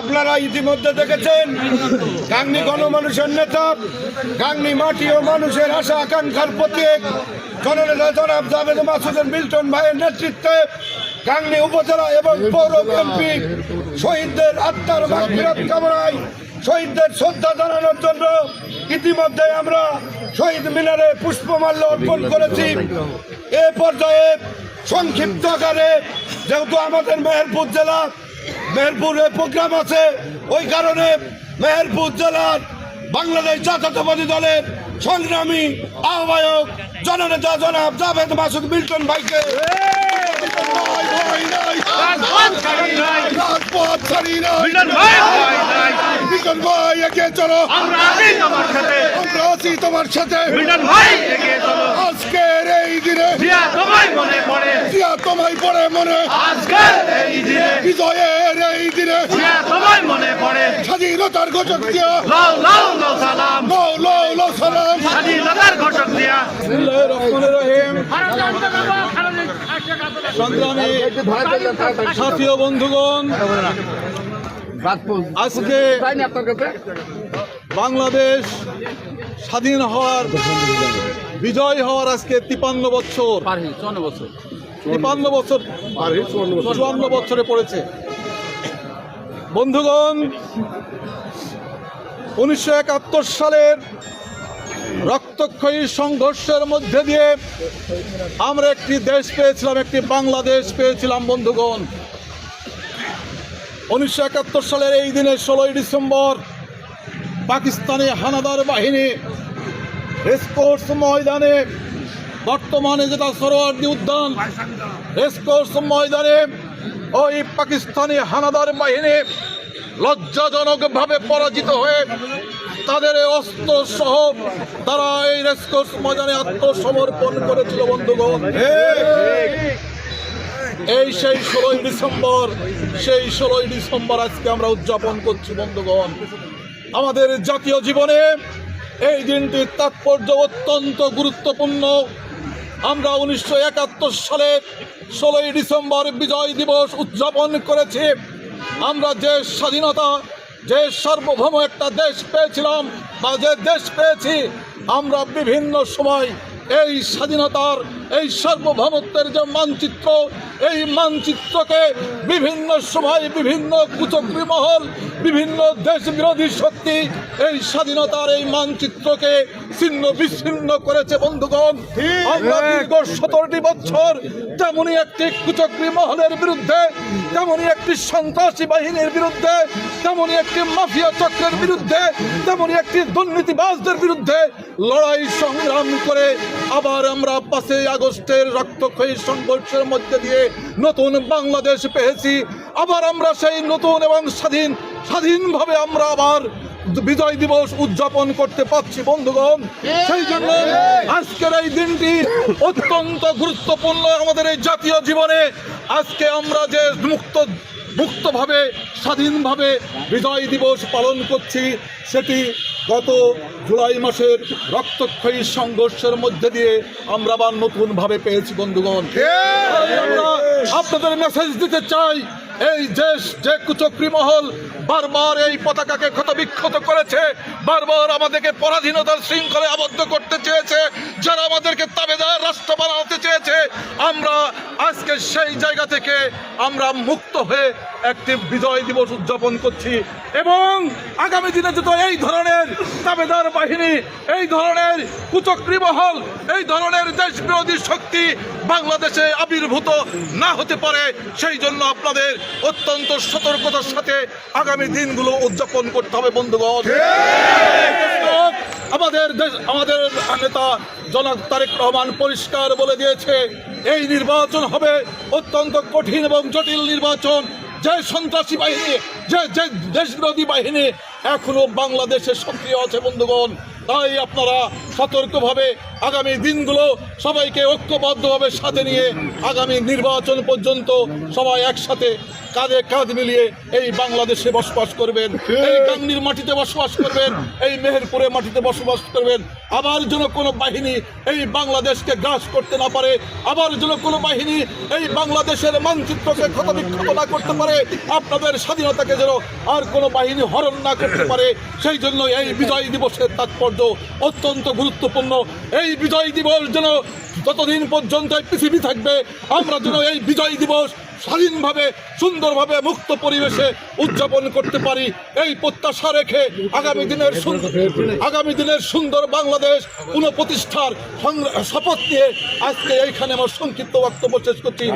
আপনারা ইতিমধ্যে দেখেছেন গাংনী গণমানুষের নেতা, গাংনী মাটি ও মানুষের আশা আকাঙ্ক্ষার প্রতীক। জননেতা জনাব জাভেদ মাসুদের মিল্টন ভাইয়ের নেতৃত্বে গাংনী উপজেলা এবং পৌর বিএনপি শহীদদের আত্মার মাগফিরাত কামনায় শহীদদের শ্রদ্ধা জানানোর জন্য ইতিমধ্যে আমরা শহীদ মিনারে পুষ্পমাল্য অর্পণ করেছি। এ পর্যায়ে সংক্ষিপ্ত আকারে যেহেতু আমাদের মেহেরপুর জেলা মেহেরপুরে প্রোগ্রাম আছে ওই কারণে মেহেরপুর জেলার বাংলাদেশ জাতীয়তাবাদী দলের সংগ্রামী আহ্বায়ক জননেতা জনাব জাভেদ মাসুদ মিল্টন ভাইকে। রাজপথ ছাড়ি নাই। মিল্টন ভাই এগিয়ে চলো। আমরা আছি তোমার সাথে। আমরা আছি তোমার সাথে। মিলন ভাই এগিয়ে চলো। আজকের এই দিনে জিয়া তোমায় মনে পড়ে। জিয়া তোমায় পড়ে মনে। আজকের এই দিনে। বিজয়ের এই দিনে। জিয়া তোমায় মনে পড়ে। স্বাধীনতার ঘটক দিয়া লাও লাও লাও সালাম। লও লও লও সালাম। স্বাধীনতার ঘটক দিয়া সংগ্রামী সাথী বন্ধুগণ আজকে বাংলাদেশ স্বাধীন হওয়ার বিজয় হওয়ার আজকে তিপান্ন বছর। তিপান্ন বছর। চুয়ান্ন বছরে পড়েছে। বন্ধুগণ উনিশশো একাত্তর সালের রক্তক্ষয়ী সংঘর্ষের মধ্যে দিয়ে আমরা একটি দেশ পেয়েছিলাম একটি বাংলাদেশ পেয়েছিলাম বন্ধুগণ। উনিশশো একাত্তর সালের এই দিনে ষোলোই ডিসেম্বর পাকিস্তানি হানাদার বাহিনী রেসকোর্স ময়দানে, বর্তমানে যেটা সরোয়ার্দি উদ্যান, রেসকোর্স ময়দানে ওই পাকিস্তানি হানাদার বাহিনী লজ্জাজনকভাবে পরাজিত হয়ে তাদের অস্ত্র সহ তারা এই রেসকোর্স ময়দানে আত্মসমর্পণ করেছিল, বন্ধুগণ। এই সেই ষোলোই ডিসেম্বর, সেই ষোলোই ডিসেম্বর আজকে আমরা উদযাপন করছি, বন্ধুগণ। আমাদের জাতীয় জীবনে এই দিনটির তাৎপর্য অত্যন্ত গুরুত্বপূর্ণ। আমরা উনিশশো একাত্তর সালে ষোলোই ডিসেম্বর বিজয় দিবস উদযাপন করেছি। আমরা যে স্বাধীনতা, যে সার্বভৌম একটা দেশ পেয়েছিলাম বা যে দেশ পেয়েছি, আমরা বিভিন্ন সময় এই স্বাধীনতার, এই সার্বভৌমত্বের যে মানচিত্র এই মানচিত্রকে বিভিন্ন সময় বিভিন্ন কুচক্রী মহল, বিভিন্ন দেশ বিরোধী শক্তি এই স্বাধীনতার এই মানচিত্রকে ছিন্ন বিচ্ছিন্ন করেছে বন্ধুগণ। আমরা দীর্ঘ সতেরোটি বছর তেমনই একটি কুচক্রী মহলের বিরুদ্ধে তেমনই একটি সন্ত্রাসী বাহিনীর বিরুদ্ধে তেমনই একটি মাফিয়া চক্রের বিরুদ্ধে তেমনই একটি দুর্নীতিবাজদের বিরুদ্ধে লড়াই সংগ্রাম করে আবার আমরা পাঁচই আগস্টের রক্তক্ষয়ী সংঘর্ষের মধ্যে দিয়ে নতুন বাংলাদেশ পেয়েছি। আবার আমরা সেই নতুন এবং স্বাধীন স্বাধীনভাবে আমরা আবার বিজয় দিবস উদযাপন করতে পারছি বন্ধুগণ। সেই জন্য আজকের এই দিনটি অত্যন্ত গুরুত্বপূর্ণ আমাদের এই জাতীয় জীবনে। আজকে আমরা যে মুক্ত মুক্তভাবে স্বাধীনভাবে বিজয় দিবস পালন করছি সেটি গত জুলাই মাসের রক্তক্ষয়ী সংঘর্ষের মধ্যে দিয়ে আমরা আবার নতুনভাবে পেয়েছি বন্ধুগণ। আপনাদের মেসেজ দিতে চাই এই দেশ যে কুচক্রী মহল বারবার এই পতাকাকে ক্ষতবিক্ষত করেছে, বারবার আমাদেরকে পরাধীনতার শৃঙ্খলে আবদ্ধ করতে চেয়েছে, যারা আমাদেরকে তাবেদার রাষ্ট্র বানাতে চেয়েছে, আমরা আজকে সেই জায়গা থেকে আমরা মুক্ত হয়ে একটি বিজয় দিবস উদযাপন করছি এবং আগামী দিনে যত এই ধরনের তাবেদার বাহিনী এই ধরনের কুচক্রী মহল এই ধরনের দেশ বিরোধী শক্তি বাংলাদেশে আবির্ভূত না হতে পারে সেই জন্য আপনাদের অত্যন্ত সতর্কতার সাথে আগামী দিনগুলো উদযাপন করতে হবে বন্ধুগণ। আমাদের দেশ আমাদের নেতা জনাব তারেক রহমান পরিষ্কার বলে দিয়েছে এই নির্বাচন হবে অত্যন্ত কঠিন এবং জটিল নির্বাচন। যে সন্ত্রাসী বাহিনী যে যে দেশবিরোধী বাহিনী। এখনও বাংলাদেশে সক্রিয় আছে বন্ধুগণ। তাই আপনারা সতর্কভাবে আগামী দিনগুলো সবাইকে ঐক্যবদ্ধভাবে সাথে নিয়ে আগামী নির্বাচন পর্যন্ত সবাই একসাথে কাঁধে কাঁধ মিলিয়ে এই বাংলাদেশে বসবাস করবেন এই গাংনির মাটিতে বসবাস করবেন এই মেহেরপুরে মাটিতে বসবাস করবেন। আবার যেন কোনো বাহিনী এই বাংলাদেশকে গ্রাস করতে না পারে আবার যেন কোনো বাহিনী এই বাংলাদেশের মানচিত্রকে ক্ষতবিক্ষত না করতে পারে আপনাদের স্বাধীনতাকে যেন আর কোনো বাহিনী হরণ না করতে পারে সেই জন্য এই বিজয় দিবসের তাৎপর্য অত্যন্ত গুরুত্বপূর্ণ। এই বিজয় দিবস যেন যতদিন পর্যন্ত পৃথিবী থাকবে আমরা যেন এই বিজয় দিবস স্বাধীনভাবে, সুন্দরভাবে মুক্ত পরিবেশে উদযাপন করতে পারি এই প্রত্যাশা রেখে আগামী দিনের আগামী দিনের সুন্দর বাংলাদেশ পুনঃপ্রতিষ্ঠার শপথ নিয়ে আজকে এইখানে আমার সংক্ষিপ্ত বক্তব্য শেষ করছি।